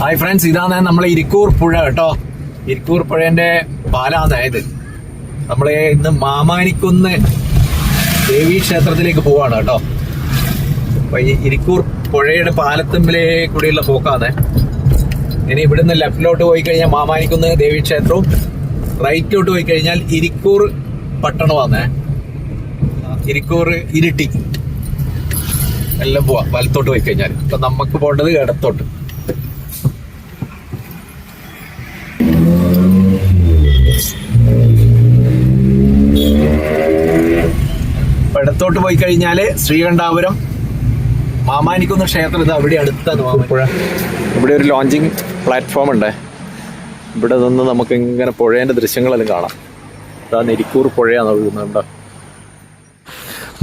Hi friends ഇതാണ് നമ്മൾ ഇരിക്കൂർ പുഴ കേട്ടോ. ഇരിക്കൂർ പുഴേന്റെ പാലാണ് ഇത്. നമ്മൾ ഇന്ന് മാമാനിക്കുന്ന് ദേവി ക്ഷേത്രത്തിലേക്ക് പോവാണ് കേട്ടോ. അപ്പൊ ഈ ഇരിക്കൂർ പുഴയുടെ പാലത്തുമ്പിലേ കൂടിയുള്ള പോക്കാണ്. ഇനി ഇവിടുന്ന് ലെഫ്റ്റിലോട്ട് പോയി കഴിഞ്ഞാൽ മാമാനിക്കുന്ന് ദേവി ക്ഷേത്രവും റൈറ്റിലോട്ട് പോയി കഴിഞ്ഞാൽ ഇരിക്കൂർ പട്ടണമാണ് ഇരിക്കൂർ ഇരിട്ടി. എല്ലാം പോവാം. വലത്തോട്ട് പോയി കഴിഞ്ഞാൽ. അപ്പൊ നമുക്ക് പോകേണ്ടത് ഇടത്തോട്ട്. ഇടത്തോട്ട് പോയി കഴിഞ്ഞാൽ ശ്രീകണ്ഠാപുരം. മാമാനിക്കുന്ന ക്ഷേത്രം ഇത് അവിടെ അടുത്താണ് മാമാനിപ്പുഴ ഇവിടെ ഒരു ലോഞ്ചിങ് പ്ലാറ്റ്ഫോം ഉണ്ട്. ഇവിടെ നിന്ന് നമുക്ക് ഇങ്ങനെ പുഴേന്റെ ദൃശ്യങ്ങളെല്ലാം കാണാം. ഇതാ നെരിക്കൂർ പുഴയാണ് ഒഴുകുന്നുണ്ടോ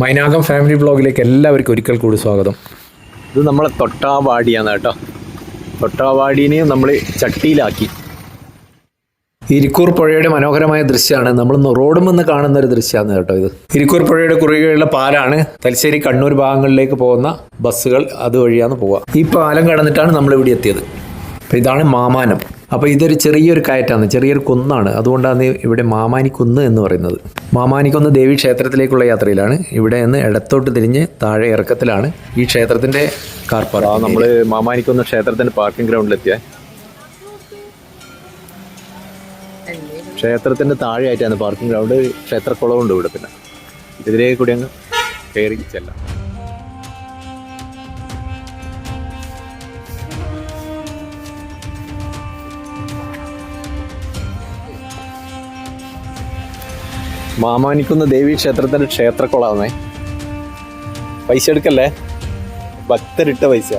മൈനാകം ഫാമിലി ബ്ലോഗിലേക്ക് എല്ലാവർക്കും ഒരിക്കൽ കൂടി സ്വാഗതം. ഇത് നമ്മളെ തൊട്ടാവാടിയാണ് കേട്ടോ. തൊട്ടാവാടീനെയും നമ്മൾ ചട്ടിയിലാക്കി. ഇരിക്കൂർ പുഴയുടെ മനോഹരമായ ദൃശ്യമാണ്. നമ്മൾ റോഡും നിന്ന് കാണുന്ന ഒരു ദൃശ്യമാണ് കേട്ടോ ഇത്. ഇരിക്കൂർ പുഴയുടെ കുറുകെയുള്ള പാലാണ് തലശ്ശേരി കണ്ണൂർ ഭാഗങ്ങളിലേക്ക് പോകുന്ന ബസ്സുകൾ അതുവഴിയാണ് പോവുക. ഈ പാലം കടന്നിട്ടാണ് നമ്മൾ ഇവിടെ എത്തിയത്. ഇതാണ് മാമാനം. അപ്പോൾ ഇതൊരു ചെറിയൊരു കയറ്റാണ് ചെറിയൊരു കുന്നാണ്. അതുകൊണ്ടാണ് ഇവിടെ മാമാനിക്കുന്ന് എന്ന് പറയുന്നത്. മാമാനിക്കുന്ന് ദേവി ക്ഷേത്രത്തിലേക്കുള്ള യാത്രയിലാണ്. ഇവിടെ നിന്ന് ഇടത്തോട്ട് തിരിഞ്ഞ് താഴെ ഇറക്കത്തിലാണ് ഈ ക്ഷേത്രത്തിന്റെ കാർ പാർക്ക് നമ്മൾ മാമാനിക്കുന്ന് ക്ഷേത്രത്തിന്റെ പാർക്കിംഗ് ഗ്രൗണ്ടിലെത്തിയ ക്ഷേത്രത്തിന്റെ താഴെയായിട്ടാണ് പാർക്കിംഗ് ഗ്രൗണ്ട് ക്ഷേത്രക്കുളമുണ്ട് ഇവിടെ പിന്നെ. ഇതിലേ കൂടി അങ്ങ് കയറി ചെല്ലാം. മാമാനിക്കുന്ന ദേവി ക്ഷേത്രത്തിന്റെ ക്ഷേത്രക്കുളമാണേ. പൈസ എടുക്കല്ലേ? ഭക്തരിട്ട പൈസ.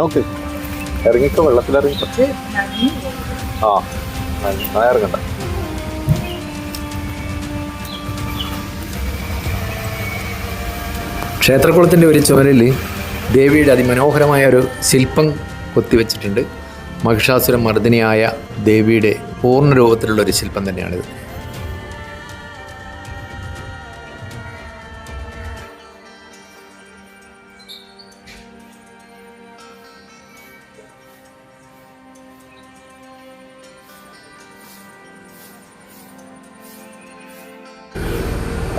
നോക്ക്. ഇറങ്ങിക്കോ വെള്ളത്തിലിറങ്ങിക്കോ ആ ആ ഇറങ്ങണ്ട. ക്ഷേത്രക്കുളത്തിന്റെ ഒരു ചുമരിൽ ദേവിയുടെ അതിമനോഹരമായ ഒരു ശില്പം കൊത്തിവെച്ചിട്ടുണ്ട്. മഹിഷാസുര മർദ്ദിനിയായ ദേവിയുടെ പൂർണ രൂപത്തിലുള്ള ഒരു ശില്പം തന്നെയാണിത്.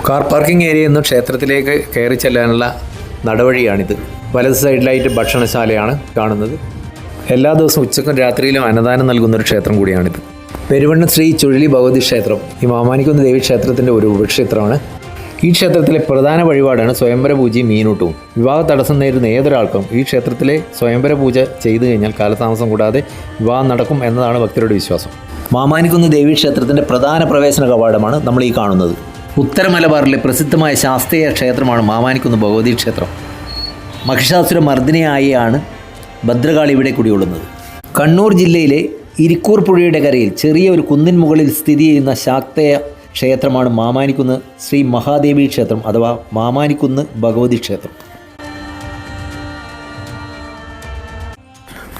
കാർ പാർക്കിംഗ് ഏരിയയിൽ നിന്ന് ക്ഷേത്രത്തിലേക്ക് കയറി ചെല്ലാനുള്ള നടവഴിയാണിത്. വലത് സൈഡിലായിട്ട് ഭക്ഷണശാലയാണ് കാണുന്നത്. എല്ലാ ദിവസവും ഉച്ചക്കും രാത്രിയിലും അന്നദാനം നൽകുന്ന ഒരു ക്ഷേത്രം കൂടിയാണിത്. പെരുവണ്ണ ശ്രീ ചുഴലി ഭഗവതി ക്ഷേത്രം ഈ മാമാനിക്കുന്ന ദേവി ക്ഷേത്രത്തിന്റെ ഒരു ഉപക്ഷേത്രമാണ്. ഈ ക്ഷേത്രത്തിലെ പ്രധാന വഴിപാടാണ് സ്വയംവര പൂജയും മീനൂട്ടവും വിവാഹ തടസ്സം നേരിടുന്ന ഏതൊരാൾക്കും ഈ ക്ഷേത്രത്തിലെ സ്വയംവര പൂജ ചെയ്തു കഴിഞ്ഞാൽ കാലതാമസം കൂടാതെ വിവാഹം നടക്കും എന്നതാണ് ഭക്തരുടെ വിശ്വാസം. മാമാനിക്കുന്ന് ദേവി ക്ഷേത്രത്തിന്റെ പ്രധാന പ്രവേശന കവാടമാണ് നമ്മൾ ഈ കാണുന്നത്. ഉത്തര മലബാറിലെ പ്രസിദ്ധമായ ശാസ്ത്രീയ ക്ഷേത്രമാണ് മാമാനിക്കുന്ന് ഭഗവതി ക്ഷേത്രം. മഹിഷാസുര മർദ്ദിനിയായാണ് ഭദ്രകാളി ഇവിടെ കുടികൊള്ളുന്നത്. കണ്ണൂർ ജില്ലയിലെ ഇരിക്കൂർ പുഴയുടെ കരയിൽ ചെറിയ ഒരു കുന്നിൻ മുകളിൽ സ്ഥിതി ചെയ്യുന്ന ശാക്തയ ക്ഷേത്രമാണ് മാമാനിക്കുന്ന് ശ്രീ മഹാദേവി ക്ഷേത്രം അഥവാ മാമാനിക്കുന്ന് ഭഗവതി ക്ഷേത്രം.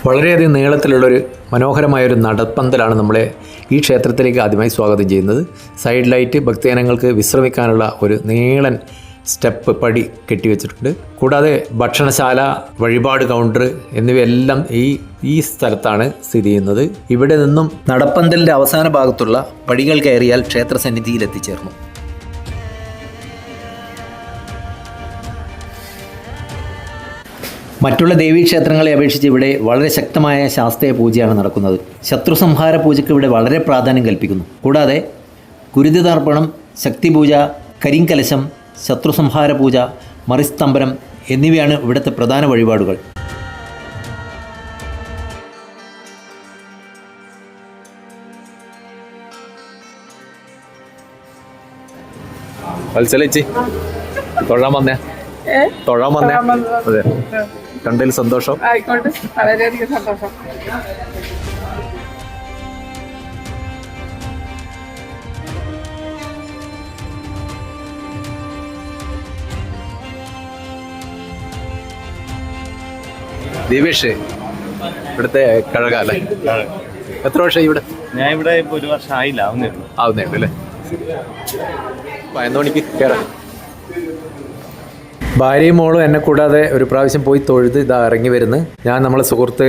വളരെയധികം നീളത്തിലുള്ളൊരു മനോഹരമായൊരു നടപ്പന്തലാണ് നമ്മളെ ഈ ക്ഷേത്രത്തിലേക്ക് ആദ്യമായി സ്വാഗതം ചെയ്യുന്നത്. സൈഡ് ലൈറ്റ് ഭക്തജനങ്ങൾക്ക് വിശ്രമിക്കാനുള്ള ഒരു നീളൻ സ്റ്റെപ്പ് പടി കെട്ടിവെച്ചിട്ടുണ്ട്. കൂടാതെ ഭക്ഷണശാല വഴിപാട് കൗണ്ടർ എന്നിവയെല്ലാം ഈ ഈ സ്ഥലത്താണ് സ്ഥിതി ചെയ്യുന്നത്. ഇവിടെ നിന്നും നടപ്പന്തലിന്റെ അവസാന ഭാഗത്തുള്ള പടികൾ കയറിയാൽ ക്ഷേത്ര സന്നിധിയിൽ എത്തിച്ചേർന്നു. മറ്റുള്ള ദേവീക്ഷേത്രങ്ങളെ അപേക്ഷിച്ച് ഇവിടെ വളരെ ശക്തമായ ശാസ്ത്രീയ പൂജയാണ് നടക്കുന്നത്. ശത്രു സംഹാര പൂജയ്ക്ക് ഇവിടെ വളരെ പ്രാധാന്യം കൽപ്പിക്കുന്നു. കൂടാതെ ഗുരുതിതർപ്പണം ശക്തിപൂജ കരിങ്കലശം ശത്രു സംഹാര പൂജ മറിസ്തംഭനം എന്നിവയാണ് ഇവിടുത്തെ പ്രധാന വഴിപാടുകൾ. മത്സരിച്ച് തൊഴാൻ വന്നേ? തൊഴാൻ വന്നേ. അതെ. കണ്ടതിൽ സന്തോഷം. ആയിക്കോട്ടെ. വളരെയധികം സന്തോഷം. ദിവ്യേഷ് ഇവിടുത്തെ കഴക അല്ലേ? എത്ര വർഷം ഇവിടെ? ഞാൻ ഇവിടെ ഇപ്പൊ ഒരു വർഷം ആയില്ല ആവുന്നേ ആവുന്നേ ഉള്ളൂ അല്ലേ? പതിനൊന്ന് മണിക്ക് കയറാം. ഭാര്യയും മോളും എന്നെ കൂടാതെ ഒരു പ്രാവശ്യം പോയി തൊഴുത് ഇതാ ഇറങ്ങി വരുന്നു. ഞാൻ നമ്മളെ സുഹൃത്ത്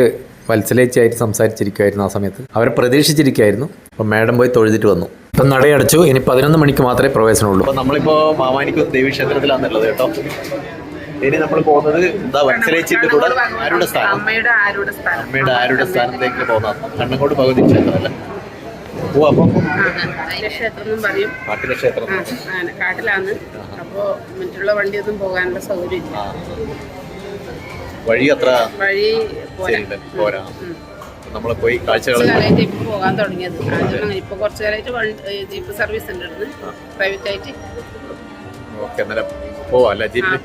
വത്സലേച്ചായിട്ട് സംസാരിച്ചിരിക്കുമായിരുന്നു ആ സമയത്ത്. അവരെ പ്രതീക്ഷിച്ചിരിക്കുമായിരുന്നു അപ്പം മാഡം പോയി തൊഴുതിട്ട് വന്നു. ഇപ്പം നടയടച്ചു. ഇനി പതിനൊന്ന് മണിക്ക് മാത്രമേ പ്രവേശനമുള്ളൂ. അപ്പം നമ്മളിപ്പോ മാമാനിക്കും ദേവീക്ഷേത്രത്തിലാണുള്ളത് കേട്ടോ. ഇനി നമ്മൾ പോകുന്നത് എന്താ വത്സലേച്ചിന്റെ കൂടെ ആരുടെ സ്ഥാനം? അമ്മയുടെ ആരുടെ സ്ഥാനം? അമ്മയുടെ ആരുടെ സ്ഥാനത്തേക്ക് പോകുന്ന കണ്ണങ്കോട് പകുതി ക്ഷേത്രമല്ലേ? ഓ അപ്പം കാട്ടിലെ ക്ഷേത്രം. കാട്ടിലാണ്. അപ്പോ മറ്റുള്ള വണ്ടിയൊന്നും പോകാനുള്ള സൗകര്യം ഇല്ല വഴി അത്ര വഴി പോരാ. നമ്മൾ പോയി കാഴ്ചകൾ കാലമായിട്ട് ഇപ്പൊ പോകാൻ തുടങ്ങിയത്. ആദ്യം ഇപ്പൊ കുറച്ചു കാലമായിട്ട് വണ്ടി ജീപ്പ് സർവീസ് ഉണ്ട് പ്രൈവറ്റ് ആയിട്ട് ഓക്കെ അന്നേരം പോവാം അല്ലേ ജീപ്പിൽ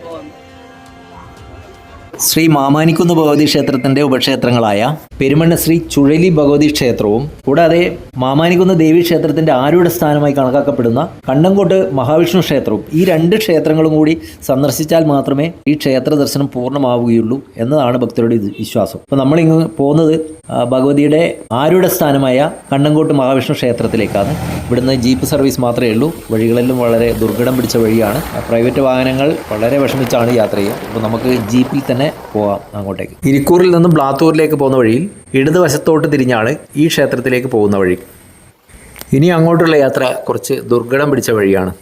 ശ്രീ മാമാനിക്കുന്ന് ഭഗവതി ക്ഷേത്രത്തിന്റെ ഉപക്ഷേത്രങ്ങളായ പെരുമണ്ണ ശ്രീ ചുഴലി ഭഗവതി ക്ഷേത്രവും കൂടാതെ മാമാനിക്കുന്ന് ദേവി ക്ഷേത്രത്തിന്റെ ആരുടെ സ്ഥാനമായി കണക്കാക്കപ്പെടുന്ന കണ്ടങ്കോട്ട് മഹാവിഷ്ണു ക്ഷേത്രവും ഈ രണ്ട് ക്ഷേത്രങ്ങളും കൂടി സന്ദർശിച്ചാൽ മാത്രമേ ഈ ക്ഷേത്ര ദർശനം പൂർണമാവുകയുള്ളൂ എന്നതാണ് ഭക്തരുടെ വിശ്വാസം. അപ്പോൾ നമ്മളിങ്ങ് പോകുന്നത് ഭഗവതിയുടെ ആരുടെ സ്ഥാനമായ കണ്ണങ്കോട്ട് മഹാവിഷ്ണു ക്ഷേത്രത്തിലേക്കാണ്. ഇവിടുന്ന് ജീപ്പ് സർവീസ് മാത്രമേ ഉള്ളൂ. വഴികളെല്ലാം വളരെ ദുർഘടം പിടിച്ച വഴിയാണ്. പ്രൈവറ്റ് വാഹനങ്ങൾ വളരെ വിഷമിച്ചാണ് യാത്ര ചെയ്യുക. അപ്പോൾ നമുക്ക് ജീപ്പിൽ തന്നെ പോകാം അങ്ങോട്ടേക്ക്. ഇരിക്കൂറിൽ നിന്നും ബ്ലാത്തൂരിലേക്ക് പോകുന്ന വഴിയിൽ ഇടതുവശത്തോട്ട് തിരിഞ്ഞാണ് ഈ ക്ഷേത്രത്തിലേക്ക് പോകുന്ന വഴി. ഇനി അങ്ങോട്ടുള്ള യാത്ര കുറച്ച് ദുർഘടം പിടിച്ച വഴിയാണ്.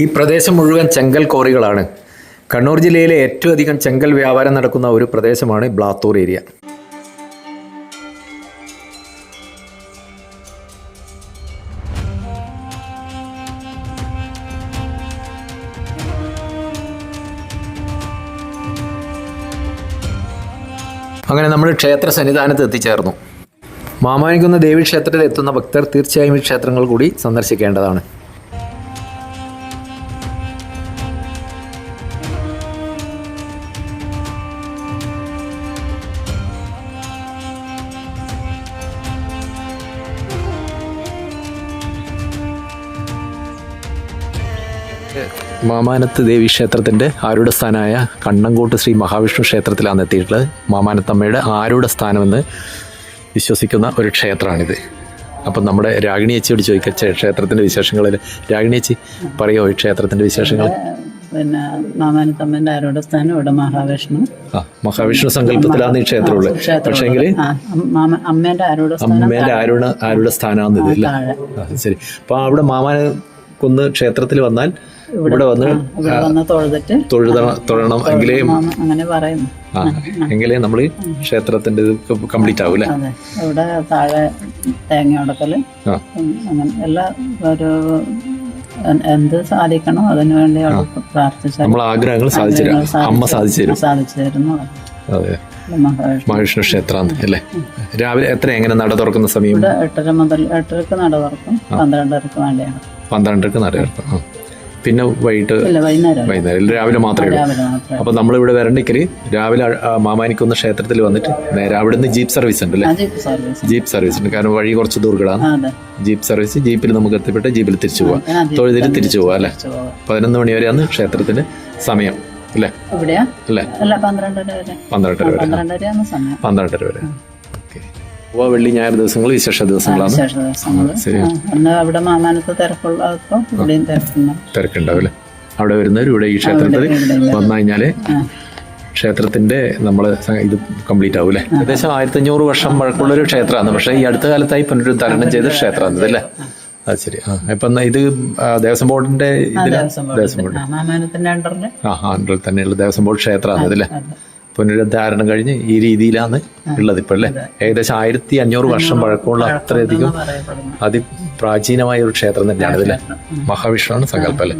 ഈ പ്രദേശം മുഴുവൻ ചെങ്കൽ കോറികളാണ്. കണ്ണൂർ ജില്ലയിലെ ഏറ്റവും അധികം ചെങ്കൽ വ്യാപാരം നടക്കുന്ന ഒരു പ്രദേശമാണ് ബ്ലാത്തൂർ ഏരിയ. അങ്ങനെ നമ്മൾ ക്ഷേത്ര സന്നിധാനത്ത് എത്തിച്ചേർന്നു. മാമാനിക്കുന്ന ദേവി ക്ഷേത്രത്തിൽ എത്തുന്ന ഭക്തർ തീർച്ചയായും ഈ ക്ഷേത്രങ്ങൾ കൂടി സന്ദർശിക്കേണ്ടതാണ്. മാമാനത്ത് ദേവി ക്ഷേത്രത്തിന്റെ ആരുടെ സ്ഥാനമായ കണ്ണങ്കോട്ട് ശ്രീ മഹാവിഷ്ണു ക്ഷേത്രത്തിലാണ് എത്തിയിട്ടുള്ളത്. മാമാനത്തമ്മയുടെ ആരുടെ സ്ഥാനമെന്ന് വിശ്വസിക്കുന്ന ഒരു ക്ഷേത്രമാണിത്. അപ്പം നമ്മുടെ രാഗിണി അച്ചിയോട് ക്ഷേ- ക്ഷേത്രത്തിന്റെ വിശേഷങ്ങളിൽ രാഗിണി അച്ചി പറയുമോ ഈ ക്ഷേത്രത്തിന്റെ വിശേഷങ്ങൾ പിന്നെ മാമാനത്തമ്മന്റെ ആരോടെ സ്ഥാനം ഇവിടെ മഹാവിഷ്ണു. മഹാവിഷ്ണു സങ്കല്പത്തിലാണ് ഈ ക്ഷേത്രമുള്ളത്. പക്ഷേങ്കിൽ അമ്മേന്റെ ആരോടെ സ്ഥാനം അമ്മേന്റെ ആരുടെ ആരുടെ സ്ഥാനമാണെന്ന് ഇത് ഇല്ല താഴെ. ആ, ശരി. അപ്പോൾ അവിടെ മാമാന കുന്ന് ക്ഷേത്രത്തിൽ വന്നാൽ ഇവിടെ വന്ന് തൊഴുതിട്ട് തൊഴുതണം തൊഴണം എങ്കിലേ അങ്ങനെ പറയുന്നു. ആ എങ്കിലേ നമ്മൾ ക്ഷേത്രത്തിന്റെ കംപ്ലീറ്റ് ആവൂല ഇവിടെ താഴെ തേങ്ങ ഉടക്കൽ അങ്ങനെ എല്ലാ ഒരു എന്ത് സാധിക്കണോ അതിനു വേണ്ടി പ്രാർത്ഥിച്ചു നമ്മൾ ആഗ്രഹങ്ങൾ സാധിച്ചു അമ്മ സാധിച്ചു തരും. സാധിച്ചു തരുന്നു. അതെ. മഹാവിഷ്ണു. ക്ഷേത്രമാണ് അല്ലേ? രാവിലെ എത്ര എങ്ങനെ നട തുറക്കുന്ന സമയം? എട്ടര മുതൽ എട്ടരക്ക് നട തുറക്കും. പന്ത്രണ്ടരക്ക് വേണ്ടിയാണ്. പന്ത്രണ്ടരക്ക് നട തുറക്കും. പിന്നെ വൈകിട്ട് വൈകുന്നേരം രാവിലെ മാത്രമേ ഉള്ളൂ. അപ്പൊ നമ്മൾ അപ്പോൾ നമ്മളിവിടെ വരണ്ടിക്കൽ രാവിലെ മാമാനിക്കുന്ന ക്ഷേത്രത്തിൽ വന്നിട്ട് നേരെ അവിടുന്ന് ജീപ്പ് സർവീസ് ഉണ്ട് അല്ലേ? Jeep service. ഉണ്ട്. കാരണം വഴി കുറച്ച് ദൂർഘടാണ് ജീപ്പ് സർവീസ് ജീപ്പിൽ നമുക്ക് എത്തിപ്പെട്ട് ജീപ്പിൽ തിരിച്ചു പോവാം. തൊഴുതിൽ തിരിച്ചു പോവാം അല്ലേ. പതിനൊന്ന് മണി വരെയാണ് ക്ഷേത്രത്തിന്റെ സമയം അല്ലേ? അല്ല? പന്ത്രണ്ടര വരെ. പന്ത്രണ്ടര വരെ. അപ്പോൾ വെള്ളി ഞായർ ദിവസങ്ങൾ വിശേഷ ദിവസങ്ങളാണ്. വിശേഷ ദിവസങ്ങൾ. ശരി. അവിടെ മാമാനത്ത് തിരക്കുള്ളപ്പോ ഇവിടെയും തിരക്കുണ്ട്. തിരക്കുണ്ടാവും അല്ലേ അവിടെ വരുന്നവർ ഇവിടെ ഈ ക്ഷേത്രത്തിൽ വന്നു കഴിഞ്ഞാൽ ക്ഷേത്രത്തിന്റെ നമ്മൾ ഇത് കംപ്ലീറ്റ് ആവും അല്ലേ ഏകദേശം ആയിരത്തി അഞ്ഞൂറ് വർഷം പഴക്കമുള്ള ഒരു ക്ഷേത്രമാണ്. പക്ഷേ ഈ അടുത്ത കാലത്തായി പുനരുദ്ധാരണം ചെയ്ത ക്ഷേത്രമാണ് ഇതല്ലേ അത് ശരി. ആ ഇപ്പം എന്നാ ഇത് ദേവസ്വം ബോർഡിന്റെ ഇതിലാണ് ദേവസ്വം ദേവസ്വം ബോർഡ്. ആ, അണ്ടറിൽ തന്നെയുള്ള ദേവസ്വം ബോർഡ് ക്ഷേത്രമാണ് ഇതല്ലേ പുനരുദ്ധാരണം കഴിഞ്ഞ് ഈ രീതിയിലാണ് ഉള്ളത് ഇപ്പോൾ അല്ലേ? ഏകദേശം ആയിരത്തി അഞ്ഞൂറ് വർഷം പഴക്കമുള്ള അത്രയധികം അതിപ്രാചീനമായ ഒരു ക്ഷേത്രം തന്നെയാണ് ഇതിലെ മഹാവിഷ്ണുവാണ് സങ്കല്പം അല്ലേ?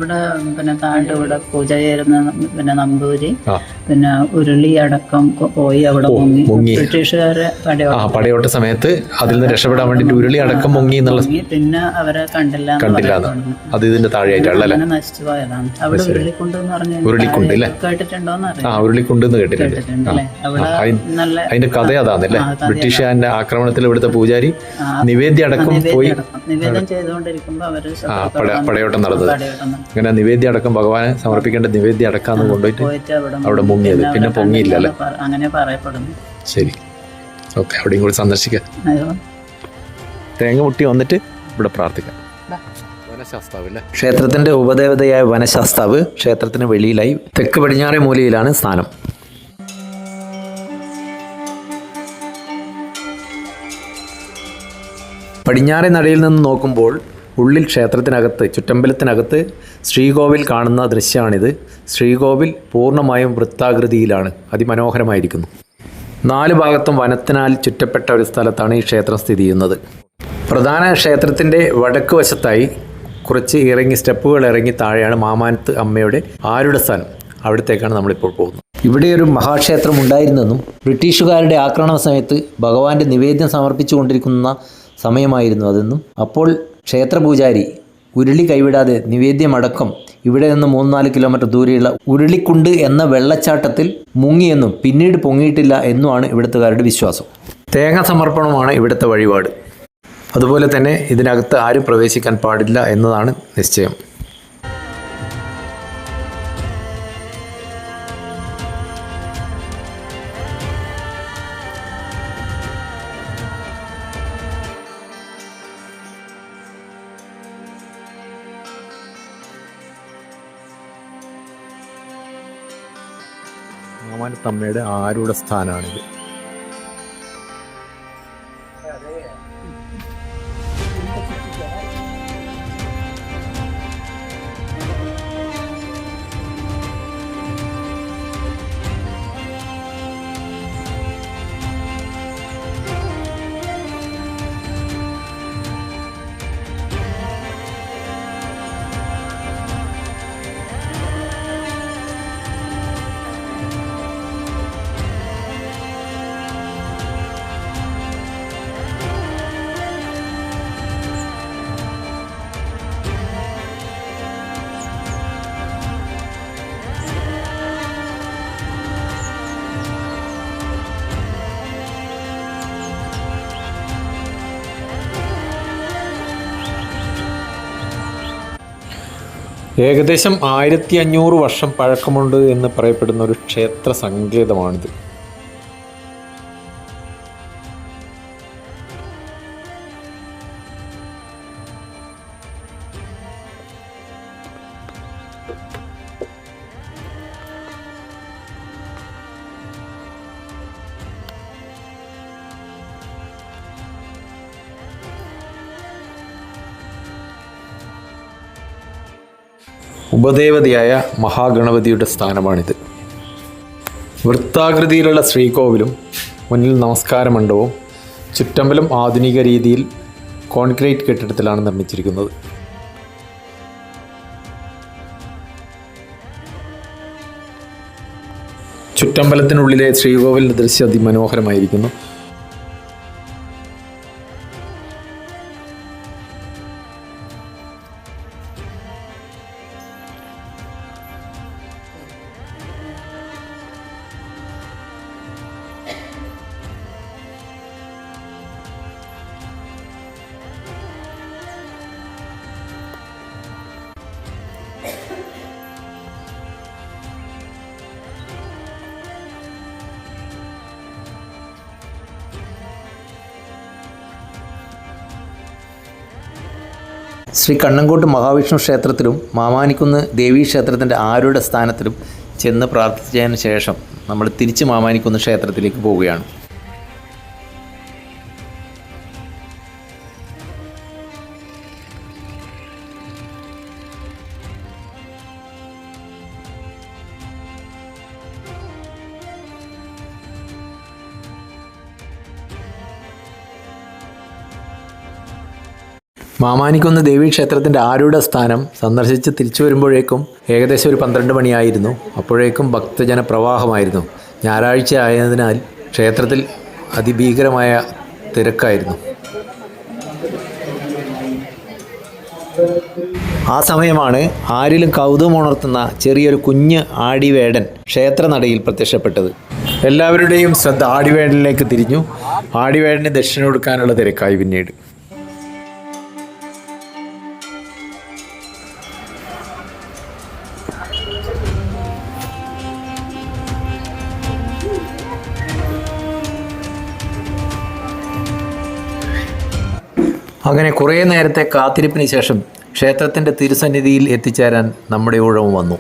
പിന്നെ താണ്ട് ഇവിടെ പൂജ ചേരുന്ന പിന്നെ നമ്പൂരി പിന്നെ ഉരുളി അടക്കം പോയി അവിടെ മുങ്ങി. ബ്രിട്ടീഷുകാരെ പടയോട്ട ആ പടയോട്ട സമയത്ത് അതിൽ നിന്ന് രക്ഷപ്പെടാൻ വേണ്ടിട്ട് ഉരുളി അടക്കം മുങ്ങി എന്നുള്ള പിന്നെ അവരെ കണ്ടില്ല കണ്ടില്ല അത് ഇതിന്റെ താഴെയായിട്ടാണ് അല്ലേ? അങ്ങനെ നശിച്ചു പോയതാണ്. അവിടെ ഉരുളിക്കുണ്ട് എന്ന് പറഞ്ഞു ഉരുളിക്കുണ്ട്? കേട്ടിട്ടുണ്ടോന്ന് ആ ഉരുളിക്കുണ്ട് എന്ന് കേട്ടിട്ടുണ്ട്. അല്ലേ? അതിന്റെ കഥ അതാണല്ലേ? ബ്രിട്ടീഷുകാരന്റെ ആക്രമണത്തിൽ ഇവിടുത്തെ പൂജാരി നിവേദ്യ അടക്കം പോയി പടയോട്ടം നടന്നത്. അങ്ങനെ നിവേദ്യ അടക്കം ഭഗവാനെ സമർപ്പിക്കേണ്ട നിവേദ്യ അടക്കാന്ന് കൊണ്ടുപോയിട്ട് പോയിട്ട് അവിടെ അവിടെ മുങ്ങിയത് പിന്നെ പൊങ്ങിയില്ല അല്ലേ? അങ്ങനെ പറയപ്പെടുന്നു. ശരി. ഓക്കെ അവിടെയും കൂടി സന്ദർശിക്കാം. അയ്യോ. തേങ്ങ മുട്ടി വന്നിട്ട് ഇവിടെ പ്രാർത്ഥിക്കാം. ക്ഷേത്രത്തിന്റെ ഉപദേവതയായ വനശാസ്താവ് ക്ഷേത്രത്തിന് വെളിയിലായി തെക്ക് പടിഞ്ഞാറേ മൂലയിലാണ് സ്ഥാനം. പടിഞ്ഞാറേ നടയിൽ നിന്ന് നോക്കുമ്പോൾ ഉള്ളിൽ ക്ഷേത്രത്തിനകത്ത് ചുറ്റമ്പലത്തിനകത്ത് ശ്രീകോവിൽ കാണുന്ന ദൃശ്യമാണിത്. ശ്രീകോവിൽ പൂർണമായും വൃത്താകൃതിയിലാണ്. അതിമനോഹരമായിരിക്കുന്നു. നാല് ഭാഗത്തും വനത്തിനാൽ ചുറ്റപ്പെട്ട ഒരു സ്ഥലത്താണ് ഈ ക്ഷേത്രം സ്ഥിതി ചെയ്യുന്നത്. പ്രധാന ക്ഷേത്രത്തിന്റെ വടക്ക് വശത്തായി കുറച്ച് ഇറങ്ങി സ്റ്റെപ്പുകൾ ഇറങ്ങി താഴെയാണ് മാമാനത്ത് അമ്മയുടെ ആരുടെ സ്ഥാനം. അവിടത്തേക്കാണ് നമ്മളിപ്പോൾ പോകുന്നത്. ഇവിടെ ഒരു മഹാക്ഷേത്രം ഉണ്ടായിരുന്നെന്നും ബ്രിട്ടീഷുകാരുടെ ആക്രമണ സമയത്ത് ഭഗവാന്റെ നിവേദ്യം സമർപ്പിച്ചുകൊണ്ടിരിക്കുന്ന സമയമായിരുന്നു അതെന്നും അപ്പോൾ ക്ഷേത്രപൂജാരി ഉരുളി കൈവിടാതെ നിവേദ്യമടക്കം ഇവിടെ നിന്ന് മൂന്ന് നാല് കിലോമീറ്റർ ദൂരെയുള്ള ഉരുളിക്കുണ്ട് എന്ന വെള്ളച്ചാട്ടത്തിൽ മുങ്ങിയെന്നും പിന്നീട് പൊങ്ങിയിട്ടില്ല എന്നുമാണ് ഇവിടുത്തുകാരുടെ വിശ്വാസം. തേങ്ങ സമർപ്പണമാണ് ഇവിടുത്തെ വഴിപാട്. അതുപോലെ തന്നെ ഇതിനകത്ത് ആരും പ്രവേശിക്കാൻ പാടില്ല എന്നതാണ് നിശ്ചയം. മാമാനത്തമ്മയുടെ ആരുടെ സ്ഥാനമാണിത്? ഏകദേശം ആയിരത്തി അഞ്ഞൂറ് വർഷം പഴക്കമുണ്ട് എന്ന് പറയപ്പെടുന്ന ഒരു ക്ഷേത്ര സങ്കേതമാണിത്. ഉപദേവതയായ മഹാഗണപതിയുടെ സ്ഥാനമാണിത്. വൃത്താകൃതിയിലുള്ള ശ്രീകോവിലും മുന്നിൽ നമസ്കാര മണ്ഡപവും ചുറ്റമ്പലം ആധുനിക രീതിയിൽ കോൺക്രീറ്റ് കെട്ടിടത്തിലാണ് നിർമ്മിച്ചിരിക്കുന്നത്. ചുറ്റമ്പലത്തിനുള്ളിലെ ശ്രീകോവിലിന്റെ ദൃശ്യം അതിമനോഹരമായിരിക്കുന്നു. ശ്രീ കണ്ണങ്കോട്ട് മഹാവിഷ്ണു ക്ഷേത്രത്തിലും മാമാനിക്കുന്ന് ദേവീ ക്ഷേത്രത്തിന്റെ ആരുടെ സ്ഥാനത്തിലും ചെന്ന് പ്രാർത്ഥിച്ചതിന് ശേഷം നമ്മൾ തിരിച്ച് മാമാനിക്കുന്ന് ക്ഷേത്രത്തിലേക്ക് പോവുകയാണ്. മാമാനിക്കുന്ന് ദേവീക്ഷേത്രത്തിന്റെ ആരുടെ സ്ഥാനം സന്ദർശിച്ച് തിരിച്ചു വരുമ്പോഴേക്കും ഏകദേശം ഒരു പന്ത്രണ്ട് മണിയായിരുന്നു. അപ്പോഴേക്കും ഭക്തജന പ്രവാഹമായിരുന്നു. ഞായറാഴ്ച ആയതിനാൽ ക്ഷേത്രത്തിൽ അതിഭീകരമായ തിരക്കായിരുന്നു. ആ സമയമാണ് ആരിലും കൗതുകമുണർത്തുന്ന ചെറിയൊരു കുഞ്ഞ് ആടിവേടൻ ക്ഷേത്രനടയിൽ പ്രത്യക്ഷപ്പെട്ടത്. എല്ലാവരുടെയും ശ്രദ്ധ ആടിവേടനിലേക്ക് തിരിഞ്ഞു. ആടിവേടന് ദക്ഷിണ കൊടുക്കാനുള്ള തിരക്കായി പിന്നീട്. അങ്ങനെ കുറേ നേരത്തെ കാത്തിരിപ്പിന് ശേഷം ക്ഷേത്രത്തിന്റെ തിരുസന്നിധിയിൽ എത്തിച്ചേരാൻ നമ്മുടെ ഊഴവും വന്നു.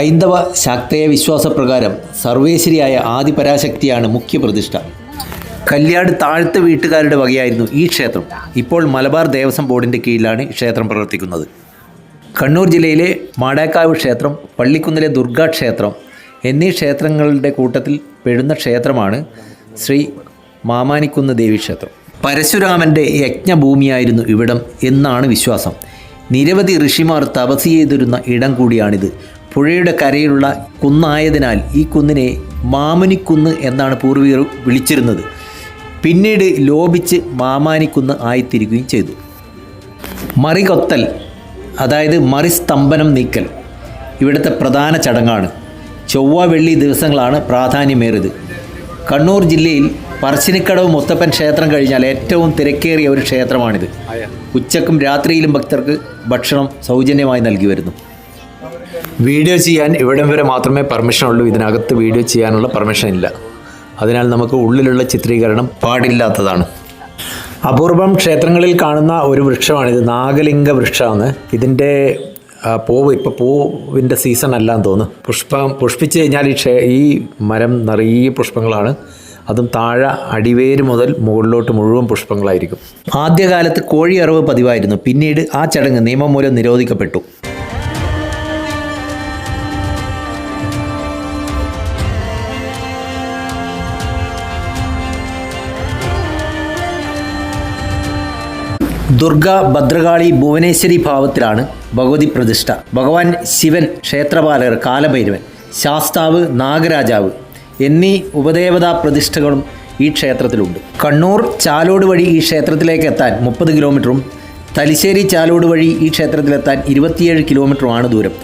ഹൈന്ദവ ശാക്തേയ വിശ്വാസപ്രകാരം സർവേശ്വരിയായ ആദിപരാശക്തിയാണ് മുഖ്യപ്രതിഷ്ഠ. കല്യാട് താഴ്ത്ത വീട്ടുകാരുടെ വകയായിരുന്നു ഈ ക്ഷേത്രം. ഇപ്പോൾ മലബാർ ദേവസ്വം ബോർഡിന്റെ കീഴിലാണ് ക്ഷേത്രം പ്രവർത്തിക്കുന്നത്. കണ്ണൂർ ജില്ലയിലെ മാടേക്കാവ് ക്ഷേത്രം പള്ളിക്കുന്നിലെ ദുർഗാ ക്ഷേത്രം എന്നീ ക്ഷേത്രങ്ങളുടെ കൂട്ടത്തിൽ പെടുന്ന ക്ഷേത്രമാണ് ശ്രീ മാമാനിക്കുന്ന് ദേവി ക്ഷേത്രം. പരശുരാമന്റെ യജ്ഞഭൂമിയായിരുന്നു ഇവിടം എന്നാണ് വിശ്വാസം. നിരവധി ഋഷിമാർ തപസ് ചെയ്തിരുന്ന ഇടം കൂടിയാണിത്. പുഴയുടെ കരയിലുള്ള കുന്നായതിനാൽ ഈ കുന്നിനെ മാമുനിക്കുന്ന് എന്നാണ് പൂർവികർ വിളിച്ചിരുന്നത്. പിന്നീട് ലോപിച്ച് മാമാനിക്കുന്ന് ആയിത്തീരുകയും ചെയ്തു. മറികൊത്തൽ അതായത് മറിസ്തംഭനം നീക്കൽ ഇവിടുത്തെ പ്രധാന ചടങ്ങാണ്. ചൊവ്വ വെള്ളി ദിവസങ്ങളാണ് പ്രാധാന്യമേറിയത്. കണ്ണൂർ ജില്ലയിൽ പറശ്ശിനിക്കടവ് മുത്തപ്പൻ ക്ഷേത്രം കഴിഞ്ഞാൽ ഏറ്റവും തിരക്കേറിയ ഒരു ക്ഷേത്രമാണിത്. ഉച്ചക്കും രാത്രിയിലും ഭക്തർക്ക് ഭക്ഷണം സൗജന്യമായി നൽകി വരുന്നു. വീഡിയോ ചെയ്യാൻ ഇവിടം വരെ മാത്രമേ പെർമിഷൻ ഉള്ളൂ. ഇതിനകത്ത് വീഡിയോ ചെയ്യാനുള്ള പെർമിഷൻ ഇല്ല. അതിനാൽ നമുക്ക് ഉള്ളിലുള്ള ചിത്രീകരണം പാടില്ലാത്തതാണ്. അപൂർവം ക്ഷേത്രങ്ങളിൽ കാണുന്ന ഒരു വൃക്ഷമാണിത്. നാഗലിംഗ വൃക്ഷമാണ്. ഇതിന്റെ പൂവ് ഇപ്പോൾ പൂവിന്റെ സീസൺ അല്ലാന്ന് തോന്നുന്നു. പുഷ്പം പുഷ്പിച്ച് കഴിഞ്ഞാൽ ഈ ക്ഷേ ഈ മരം നിറയെ പുഷ്പങ്ങളാണ്. അതും താഴെ അടിവേര് മുതൽ മുകളിലോട്ട് മുഴുവൻ പുഷ്പങ്ങളായിരിക്കും. ആദ്യകാലത്ത് കോഴിയറവ് പതിവായിരുന്നു. പിന്നീട് ആ ചടങ്ങ് നിയമം മൂലം നിരോധിക്കപ്പെട്ടു. ദുർഗ ഭദ്രകാളി ഭുവനേശ്വരി ഭാവത്തിലാണ് ഭഗവതി പ്രതിഷ്ഠ. ഭഗവാൻ ശിവൻ ക്ഷേത്രപാലകർ കാലഭൈരവൻ ശാസ്താവ് നാഗരാജാവ് എന്നീ ഉപദേവതാ പ്രതിഷ്ഠകളും ഈ ക്ഷേത്രത്തിലുണ്ട്. കണ്ണൂർ ചാലോട് വഴി ഈ ക്ഷേത്രത്തിലേക്ക് എത്താൻ മുപ്പത് കിലോമീറ്ററും തലശ്ശേരി ചാലോട് വഴി ഈ ക്ഷേത്രത്തിലെത്താൻ ഇരുപത്തിയേഴ് കിലോമീറ്ററുമാണ് ദൂരം.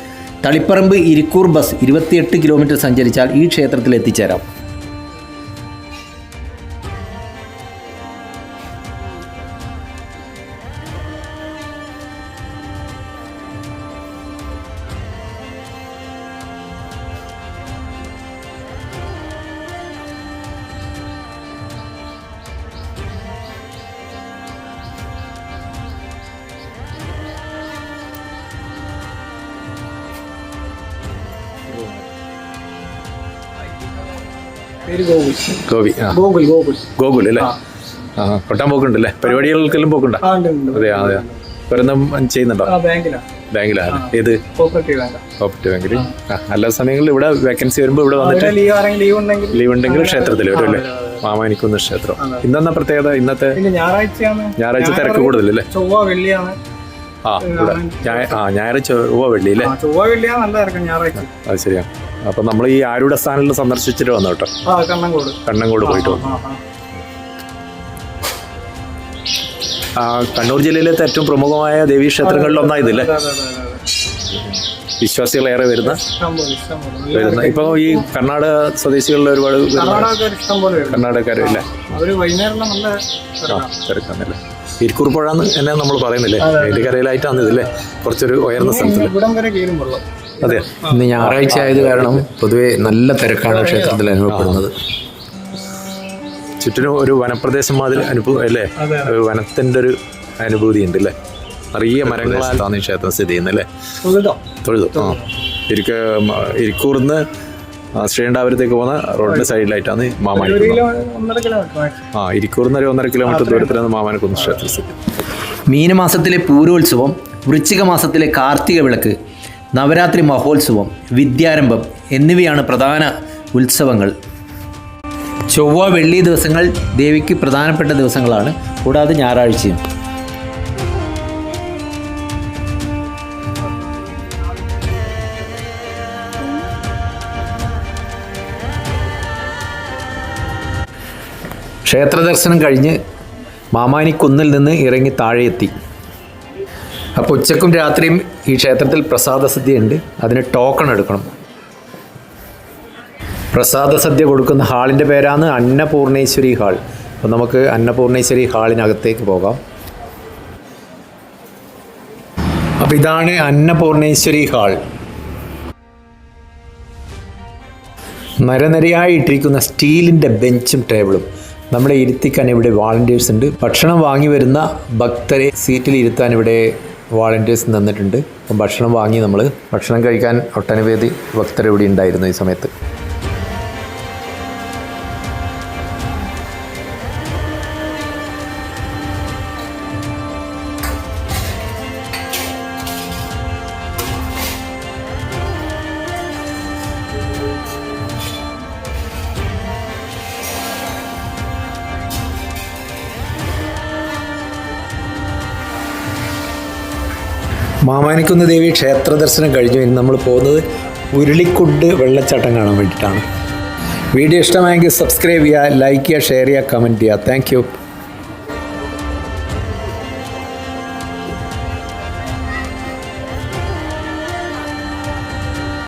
തളിപ്പറമ്പ് ഇരിക്കൂർ ബസ് ഇരുപത്തിയെട്ട് കിലോമീറ്റർ സഞ്ചരിച്ചാൽ ഈ ക്ഷേത്രത്തിൽ എത്തിച്ചേരാം. ഗോപി ആ. ഗോകുൽ അല്ലേ? ആ. കൊട്ടാൻ പോക്കുണ്ടല്ലേ? പരിപാടികൾക്കെല്ലാം പോക്കുണ്ടോ? അതെ അതെ. ഒരെണ്ണം ചെയ്യുന്നുണ്ടോ? ബാങ്കിലാണ് ഏത്? കോപ്പറേറ്റീവ് ബാങ്കാ. കോപ്പറേറ്റീവ് ബാങ്കിൽ ആ. എല്ലാ സമയങ്ങളിൽ ഇവിടെ വേക്കൻസി വരുമ്പോൾ ഇവിടെ വന്നിട്ട് ലീവ് ഉണ്ടെങ്കിൽ ക്ഷേത്രത്തിൽ വരും അല്ലേ? മാമാനിക്കുന്ന ക്ഷേത്രം. ഇന്നെന്നാ പ്രത്യേകത? ഇന്നത്തെ ഞായറാഴ്ച തിരക്ക് കൂടുതലല്ലേ ചൊവ്വ വെള്ളിയാണ്. ആ ഇവിടെ. ഞായ- ആ ഞായറാഴ്ച ഓ വെള്ളി അല്ലേ? ചൊവ്വ വെള്ളിയാണ് നല്ല തിരക്ക് ഞായറാഴ്ച. അത് ശരിയാ. അപ്പൊ നമ്മൾ ഈ ആരുടെ സ്ഥാനത്ത് സന്ദർശിച്ചിട്ട് വന്നു കേട്ടോ കണ്ണങ്കോട്. കണ്ണങ്കോട് പോയിട്ട് വന്നു? കണ്ണൂർ ജില്ലയിലെ ഏറ്റവും പ്രമുഖമായ ദേവീ ക്ഷേത്രങ്ങളിൽ ഒന്നായതില്ലേ വിശ്വാസികളേറെ വരുന്ന? വരുന്ന. ഇപ്പൊ ഈ കർണാടക സ്വദേശികളിൽ ഒരുപാട് കർണാടകക്കാരും ഇല്ല? തിരക്കാന്നല്ലേ എന്ന് എന്നെ നമ്മൾ പറയുന്നില്ലേ? അതിന്റെ കരയിലായിട്ടാണ് ഇതില്ലേ? കുറച്ചൊരു ഉയർന്ന സ്ഥലത്തിൽ. അതെ ഇന്ന് ഞായറാഴ്ച ആയത് കാരണം പൊതുവെ നല്ല തിരക്കാണ് ക്ഷേത്രത്തിൽ അനുഭവപ്പെടുന്നത്. ചുറ്റിനും ഒരു വനപ്രദേശം മാതിരി അനുഭവം അല്ലേ? ഒരു വനത്തിന്റെ ഒരു അനുഭൂതി ഉണ്ട് അല്ലേ? നിറയെ മരങ്ങളാണ് ഈ ക്ഷേത്രം സ്ഥിതി ചെയ്യുന്നത് അല്ലേ? തൊഴുതു? ആ. ഇരിക്ക ഇരിക്കൂർന്ന് ശ്രീണ്ടാപുരത്തേക്ക് പോകുന്ന റോഡിന്റെ സൈഡിലായിട്ടാണ് കിലോമീറ്റർ ആ ഇരിക്കൂർന്ന് ഒരു ഒന്നര കിലോമീറ്റർ ദൂരത്തിലാണ് മാമാനക്കുന്ന് ക്ഷേത്രം സ്ഥിതി മീനമാസത്തിലെ പൂരോത്സവം വൃശ്ചിക മാസത്തിലെ കാർത്തിക വിളക്ക് നവരാത്രി മഹോത്സവം വിദ്യാരംഭം എന്നിവയാണ് പ്രധാന ഉത്സവങ്ങൾ. ചൊവ്വ വെള്ളി ദിവസങ്ങൾ ദേവിക്ക് പ്രധാനപ്പെട്ട ദിവസങ്ങളാണ്. കൂടാതെ ഞായറാഴ്ചയും. ക്ഷേത്രദർശനം കഴിഞ്ഞ് മാമാനിക്കുന്നിൽ നിന്ന് ഇറങ്ങി താഴെയെത്തി. അപ്പോൾ ഉച്ചക്കും രാത്രിയും ഈ ക്ഷേത്രത്തിൽ പ്രസാദ ഉണ്ട് അതിന് ടോക്കൺ എടുക്കണം. പ്രസാദ സദ്യ കൊടുക്കുന്ന ഹാളിന്റെ പേരാണ് അന്നപൂർണേശ്വരി ഹാൾ. അപ്പോൾ നമുക്ക് അന്നപൂർണേശ്വരി ഹാളിനകത്തേക്ക് പോകാം. അപ്പോൾ ഇതാണ് അന്നപൂർണേശ്വരി ഹാൾ. നരനരയായി ഇട്ടിരിക്കുന്ന സ്റ്റീലിന്റെ ബെഞ്ചും ടേബിളും. നമ്മളെ ഇരുത്തിക്കാൻ ഇവിടെ വാളണ്ടിയേഴ്സ് ഉണ്ട്. ഭക്ഷണം വാങ്ങി വരുന്ന ഭക്തരെ സീറ്റിൽ ഇരുത്താൻ ഇവിടെ വാളണ്ടിയേഴ്സ് നിന്നിട്ടുണ്ട്. അപ്പം ഭക്ഷണം വാങ്ങി നമ്മൾ ഭക്ഷണം കഴിക്കാൻ ഒട്ടനവധി ഭക്തർ ഇവിടെ ഉണ്ടായിരുന്നു ഈ സമയത്ത്. മാമാനിക്കുന്ന് ദേവി ക്ഷേത്ര ദർശനം കഴിഞ്ഞു. ഇനി നമ്മൾ പോകുന്നത് ഉരുളിക്കുണ്ട് വെള്ളച്ചാട്ടം കാണാൻ വേണ്ടിയിട്ടാണ്. വീഡിയോ ഇഷ്ടമായെങ്കിൽ സബ്സ്ക്രൈബ് ചെയ്യുക ലൈക്ക് ചെയ്യുക ഷെയർ ചെയ്യുക കമന്റ് ചെയ്യുക. താങ്ക്